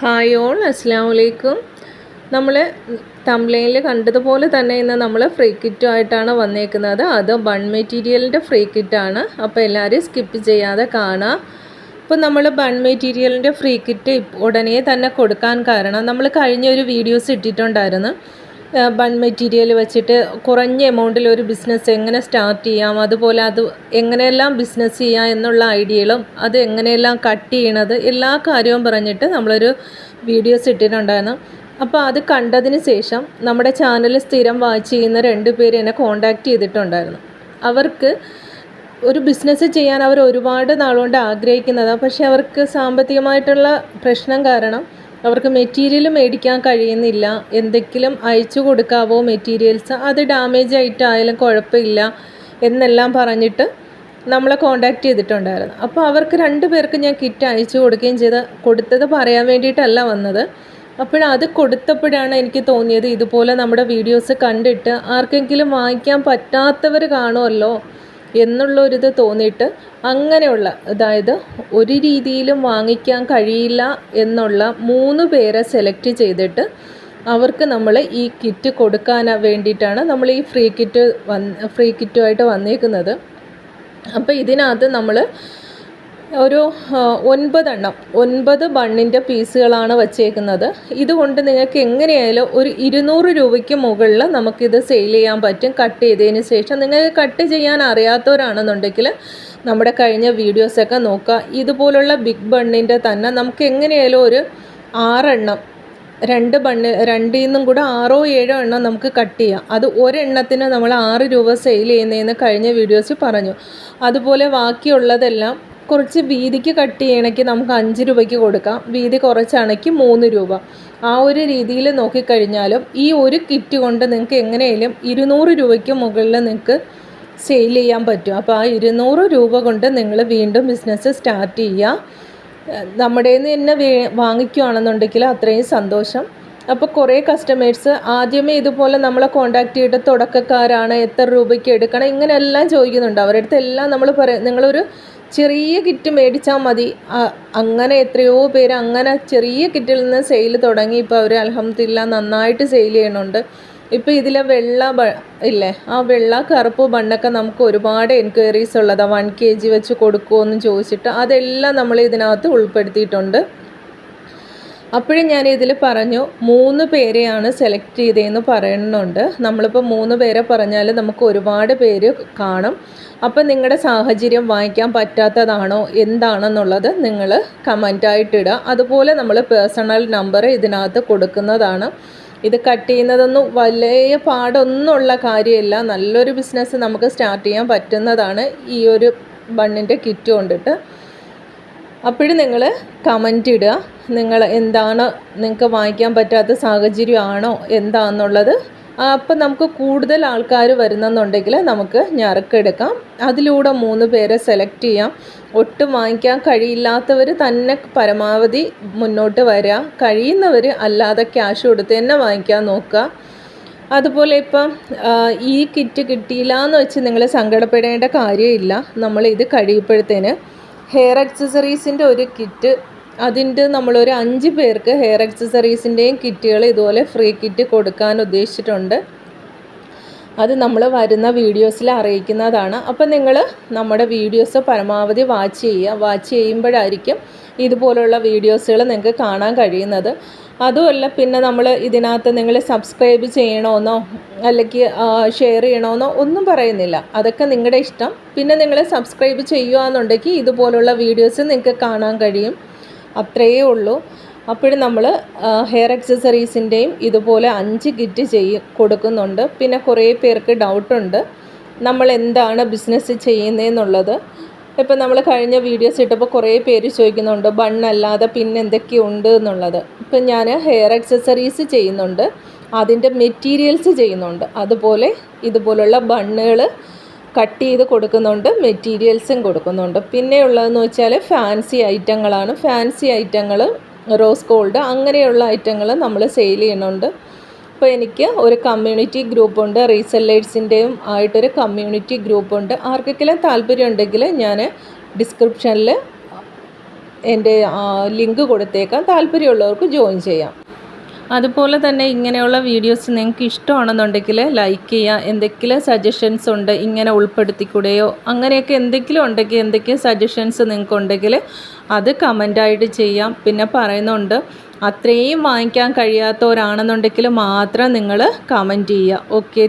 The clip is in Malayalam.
ഹായ് ഓൾ അസ്സാം വലൈക്കും നമ്മൾ തംലൈനിൽ കണ്ടതുപോലെ തന്നെ ഇന്ന് നമ്മൾ ഫ്രീ കിറ്റുമായിട്ടാണ് വന്നേക്കുന്നത്. അത് ബൺ മെറ്റീരിയലിന്റെ ഫ്രീ കിറ്റാണ് അപ്പോൾ എല്ലാവരും സ്കിപ്പ് ചെയ്യാതെ കാണാം. ഇപ്പോൾ നമ്മൾ ബൺ മെറ്റീരിയലിന്റെ ഫ്രീ കിറ്റ് ഉടനെ തന്നെ കൊടുക്കാൻ കാരണം നമ്മൾ കഴിഞ്ഞ ഒരു വീഡിയോസ് ഇട്ടിട്ടുണ്ടായിരുന്നു. ബൺ മെറ്റീരിയൽ വെച്ചിട്ട് കുറഞ്ഞ എമൗണ്ടിൽ ഒരു ബിസിനസ് എങ്ങനെ സ്റ്റാർട്ട് ചെയ്യാം അതുപോലെ അത് എങ്ങനെയെല്ലാം ബിസിനസ് ചെയ്യാം എന്നുള്ള ഐഡിയകളും അത് എങ്ങനെയെല്ലാം കട്ട് ചെയ്യണത് എല്ലാ കാര്യവും പറഞ്ഞിട്ട് നമ്മളൊരു വീഡിയോസ് ഇട്ടിട്ടുണ്ടായിരുന്നു. അപ്പോൾ അത് കണ്ടതിന് ശേഷം നമ്മുടെ ചാനൽ സ്ഥിരം വാച്ച് ചെയ്യുന്ന രണ്ട് പേര് എന്നെ കോണ്ടാക്ട് ചെയ്തിട്ടുണ്ടായിരുന്നു. അവർക്ക് ഒരു ബിസിനസ് ചെയ്യാൻ അവർ ഒരുപാട് നാളുകൊണ്ട് ആഗ്രഹിക്കുന്നതാണ് പക്ഷേ അവർക്ക് സാമ്പത്തികമായിട്ടുള്ള പ്രശ്നം കാരണം അവർക്ക് മെറ്റീരിയൽ മേടിക്കാൻ കഴിയുന്നില്ല. എന്തെങ്കിലും അയച്ചു കൊടുക്കാവോ മെറ്റീരിയൽസ് അത് ഡാമേജ് ആയിട്ടായാലും കുഴപ്പമില്ല എന്നെല്ലാം പറഞ്ഞിട്ട് നമ്മളെ കോണ്ടാക്ട് ചെയ്തിട്ടുണ്ടായിരുന്നു. അപ്പോൾ അവർക്ക് രണ്ട് പേർക്ക് ഞാൻ കിറ്റ് അയച്ചു കൊടുക്കുകയും ചെയ്ത് കൊടുത്തത് പറയാൻ വേണ്ടിയിട്ടല്ല വന്നത്. അപ്പോഴത് കൊടുത്തപ്പോഴാണ് എനിക്ക് തോന്നിയത് ഇതുപോലെ നമ്മുടെ വീഡിയോസ് കണ്ടിട്ട് ആർക്കെങ്കിലും വാങ്ങിക്കാൻ പറ്റാത്തവർ കാണുമല്ലോ. എന്നുള്ളൊരിത് തോന്നിയിട്ട് അങ്ങനെയുള്ള അതായത് ഒരു രീതിയിലും വാങ്ങിക്കാൻ കഴിയില്ല എന്നുള്ള മൂന്ന് പേരെ സെലക്ട് ചെയ്തിട്ട് അവർക്ക് നമ്മൾ ഈ കിറ്റ് കൊടുക്കാൻ വേണ്ടിയിട്ടാണ് നമ്മൾ ഈ ഫ്രീ കിറ്റ് വന്ന് ഫ്രീ കിറ്റുമായിട്ട് വന്നേക്കുന്നത്. അപ്പോൾ ഇതിനകത്ത് നമ്മൾ ഒരു ഒൻപതെണ്ണം ഒൻപത് ബണ്ണിന്റെ പീസുകളാണ് വച്ചേക്കുന്നത്. ഇതുകൊണ്ട് നിങ്ങൾക്ക് എങ്ങനെയായാലും ഒരു ഇരുന്നൂറ് രൂപയ്ക്ക് മുകളിൽ നമുക്കിത് സെയിൽ ചെയ്യാൻ പറ്റും. കട്ട് ചെയ്തതിന് ശേഷം നിങ്ങൾക്ക് കട്ട് ചെയ്യാൻ അറിയാത്തവരാണെന്നുണ്ടെങ്കിൽ നമ്മുടെ കഴിഞ്ഞ വീഡിയോസൊക്കെ നോക്കുക. ഇതുപോലുള്ള ബിഗ് ബണ്ണിന്റെ തന്നെ നമുക്ക് എങ്ങനെയായാലും ഒരു ആറെണ്ണം രണ്ട് ബണ്ണ് രണ്ടിൽ നിന്നും കൂടെ ആറോ ഏഴോ എണ്ണം നമുക്ക് കട്ട് ചെയ്യാം. അത് ഒരെണ്ണത്തിന് നമ്മൾ ആറ് രൂപ സെയിൽ ചെയ്യുന്നതെന്ന് കഴിഞ്ഞ വീഡിയോസിൽ പറഞ്ഞു. അതുപോലെ ബാക്കിയുള്ളതെല്ലാം കുറച്ച് വീതിക്ക് കട്ട് ചെയ്യണമെങ്കിൽ നമുക്ക് അഞ്ച് രൂപയ്ക്ക് കൊടുക്കാം. വീതി കുറച്ചാണെങ്കിൽ മൂന്ന് രൂപ. ആ ഒരു രീതിയിൽ നോക്കിക്കഴിഞ്ഞാലും ഈ ഒരു കിറ്റ് കൊണ്ട് നിങ്ങൾക്ക് എങ്ങനെയും ഇരുന്നൂറ് രൂപയ്ക്ക് മുകളിൽ നിങ്ങൾക്ക് സെയിൽ ചെയ്യാൻ പറ്റും. അപ്പോൾ ആ ഇരുന്നൂറ് രൂപ കൊണ്ട് നിങ്ങൾ വീണ്ടും ബിസിനസ് സ്റ്റാർട്ട് ചെയ്യുക. നമ്മുടെ നിന്ന് തന്നെ വാങ്ങിക്കുകയാണെന്നുണ്ടെങ്കിൽ അത്രയും സന്തോഷം. അപ്പോൾ കുറേ കസ്റ്റമേഴ്സ് ആദ്യമേ ഇതുപോലെ നമ്മളെ കോണ്ടാക്ട് ചെയ്തിട്ട് തുടക്കക്കാരാണ് എത്ര രൂപയ്ക്ക് എടുക്കണം ഇങ്ങനെയെല്ലാം ചോദിക്കുന്നുണ്ട്. അവരുടെ അടുത്ത് എല്ലാം നമ്മൾ പറയും നിങ്ങളൊരു ചെറിയ കിറ്റ് മേടിച്ചാൽ മതി. അങ്ങനെ എത്രയോ പേര് അങ്ങനെ ചെറിയ കിറ്റിൽ നിന്ന് സെയിൽ തുടങ്ങി. ഇപ്പോൾ അവർ അലഹമ്മദില്ല നന്നായിട്ട് സെയിൽ ചെയ്യണുണ്ട് ഇപ്പോൾ ഇതിലെ വെള്ള ഇല്ലേ ആ വെള്ള കറുപ്പ് ബണ്ണൊക്കെ നമുക്ക് ഒരുപാട് എൻക്വയറീസ് ഉള്ളതാണ് വൺ കെ ജി വെച്ച് കൊടുക്കുമോ എന്ന് ചോദിച്ചിട്ട് അതെല്ലാം നമ്മൾ ഇതിനകത്ത് ഉൾപ്പെടുത്തിയിട്ടുണ്ട്. അപ്പോഴും ഞാൻ ഇതിൽ പറഞ്ഞു മൂന്ന് പേരെയാണ് സെലക്ട് ചെയ്തതെന്ന് പറയുന്നുണ്ട്. നമ്മളിപ്പോൾ മൂന്ന് പേരെ പറഞ്ഞാൽ നമുക്ക് ഒരുപാട് പേര് കാണും. അപ്പം നിങ്ങളുടെ സാഹചര്യം വാങ്ങിക്കാൻ പറ്റാത്തതാണോ എന്താണെന്നുള്ളത് നിങ്ങൾ കമന്റായിട്ടിടുക അതുപോലെ നമ്മൾ പേഴ്സണൽ നമ്പർ ഇതിനകത്ത് കൊടുക്കുന്നതാണ്. ഇത് കട്ട് ചെയ്യുന്നതൊന്നും വലിയ പാടൊന്നുമുള്ള കാര്യമില്ല. നല്ലൊരു ബിസിനസ് നമുക്ക് സ്റ്റാർട്ട് ചെയ്യാൻ പറ്റുന്നതാണ് ഈ ഒരു ബണ്ണിന്റെ കിറ്റ് കൊണ്ടിട്ട്. അപ്പോഴും നിങ്ങൾ കമന്റ് ഇടുക. നിങ്ങൾ എന്താണ് നിങ്ങൾക്ക് വാങ്ങിക്കാൻ പറ്റാത്ത സാഹചര്യമാണോ എന്താണെന്നുള്ളത് അപ്പം നമുക്ക് കൂടുതൽ ആൾക്കാർ വരുന്നെന്നുണ്ടെങ്കിൽ നമുക്ക് ഞറക്കെടുക്കാം അതിലൂടെ മൂന്ന് പേരെ സെലക്ട് ചെയ്യാം. ഒട്ടും വാങ്ങിക്കാൻ കഴിയില്ലാത്തവർ തന്നെ പരമാവധി മുന്നോട്ട് വരാം. കഴിയുന്നവർ അല്ലാതെ ക്യാഷ് കൊടുത്ത് തന്നെ വാങ്ങിക്കാൻ നോക്കുക. അതുപോലെ ഇപ്പം ഈ കിറ്റ് കിട്ടിയില്ല എന്ന് വെച്ച് നിങ്ങൾ സങ്കടപ്പെടേണ്ട കാര്യമില്ല. നമ്മൾ ഇത് കഴിയുമ്പോഴത്തേന് ഹെയർ അക്സസറീസിന്റെ ഒരു കിറ്റ് അതിന്റെ നമ്മളൊരു അഞ്ച് പേർക്ക് ഹെയർ അക്സസറീസിന്റെയും കിറ്റുകൾ ഇതുപോലെ ഫ്രീ കിറ്റ് കൊടുക്കാൻ ഉദ്ദേശിച്ചിട്ടുണ്ട്. അത് നമ്മൾ വരുന്ന വീഡിയോസിൽ അറിയിക്കുന്നതാണ്. അപ്പം നിങ്ങൾ നമ്മുടെ വീഡിയോസ് പരമാവധി വാച്ച് ചെയ്യുക. വാച്ച് ചെയ്യുമ്പോഴായിരിക്കും ഇതുപോലുള്ള വീഡിയോസുകൾ നിങ്ങൾക്ക് കാണാൻ കഴിയുന്നത്. അതുമല്ല പിന്നെ നമ്മൾ ഇതിനകത്ത് നിങ്ങൾ സബ്സ്ക്രൈബ് ചെയ്യണമെന്നോ അല്ലെങ്കിൽ ഷെയർ ചെയ്യണമെന്നോ ഒന്നും പറയുന്നില്ല. അതൊക്കെ നിങ്ങളുടെ ഇഷ്ടം. പിന്നെ നിങ്ങൾ സബ്സ്ക്രൈബ് ചെയ്യുകയെന്നുണ്ടെങ്കിൽ ഇതുപോലുള്ള വീഡിയോസ് നിങ്ങൾക്ക് കാണാൻ കഴിയും. അത്രയേ ഉള്ളൂ. അപ്പോഴും നമ്മൾ ഹെയർ അക്സസറീസിന്റെയും ഇതുപോലെ അഞ്ച് കിറ്റ് ചെയ്യും കൊടുക്കുന്നുണ്ട്. പിന്നെ കുറേ പേർക്ക് ഡൗട്ടുണ്ട് നമ്മൾ എന്താണ് ബിസിനസ് ചെയ്യുന്നതെന്നുള്ളത് ഇപ്പം നമ്മൾ കഴിഞ്ഞ വീഡിയോസ് ഇട്ടപ്പോൾ കുറേ പേര് ചോദിക്കുന്നുണ്ട് ബണ്ണല്ലാതെ പിന്നെ എന്തൊക്കെയുണ്ട് എന്നുള്ളത്. ഇപ്പം ഞാൻ ഹെയർ അക്സസറീസ് ചെയ്യുന്നുണ്ട്. അതിന്റെ മെറ്റീരിയൽസ് ചെയ്യുന്നുണ്ട്. അതുപോലെ ഇതുപോലുള്ള ബണ്ണുകൾ കട്ട് ചെയ്ത് കൊടുക്കുന്നുണ്ട് മെറ്റീരിയൽസും കൊടുക്കുന്നുണ്ട്. പിന്നെ ഉള്ളതെന്ന് വെച്ചാൽ ഫാൻസി ഐറ്റങ്ങളാണ് ഫാൻസി ഐറ്റങ്ങൾ റോസ് ഗോൾഡ് അങ്ങനെയുള്ള ഐറ്റങ്ങൾ നമ്മൾ സെയിൽ ചെയ്യുന്നുണ്ട്. ഇപ്പോൾ എനിക്ക് ഒരു കമ്മ്യൂണിറ്റി ഗ്രൂപ്പുണ്ട് റീസെല്ലേഴ്സിന്റെയും ആയിട്ടൊരു കമ്മ്യൂണിറ്റി ഗ്രൂപ്പുണ്ട് ആർക്കെങ്കിലും താല്പര്യം ഉണ്ടെങ്കിൽ ഞാൻ ഡിസ്ക്രിപ്ഷനിൽ എന്റെ ലിങ്ക് കൊടുത്തേക്കാം. താല്പര്യമുള്ളവർക്ക് ജോയിൻ ചെയ്യാം. അതുപോലെ തന്നെ ഇങ്ങനെയുള്ള വീഡിയോസ് നിങ്ങൾക്ക് ഇഷ്ടമാണെന്നുണ്ടെങ്കിൽ ലൈക്ക് ചെയ്യുക. എന്തെങ്കിലും സജഷൻസ് ഉണ്ട് ഇങ്ങനെ ഉൾപ്പെടുത്തിക്കൂടെയോ? അങ്ങനെയൊക്കെ എന്തെങ്കിലും ഉണ്ടെങ്കിൽ എന്തൊക്കെയോ സജഷൻസ് നിങ്ങൾക്ക് ഉണ്ടെങ്കിൽ അത് കമന്റായിട്ട് ചെയ്യാം. പിന്നെ പറയുന്നുണ്ട് അത്രയും വാങ്ങിക്കാൻ കഴിയാത്തവരാണെന്നുണ്ടെങ്കിൽ മാത്രം നിങ്ങൾ കമന്റ് ചെയ്യുക. ഓക്കെ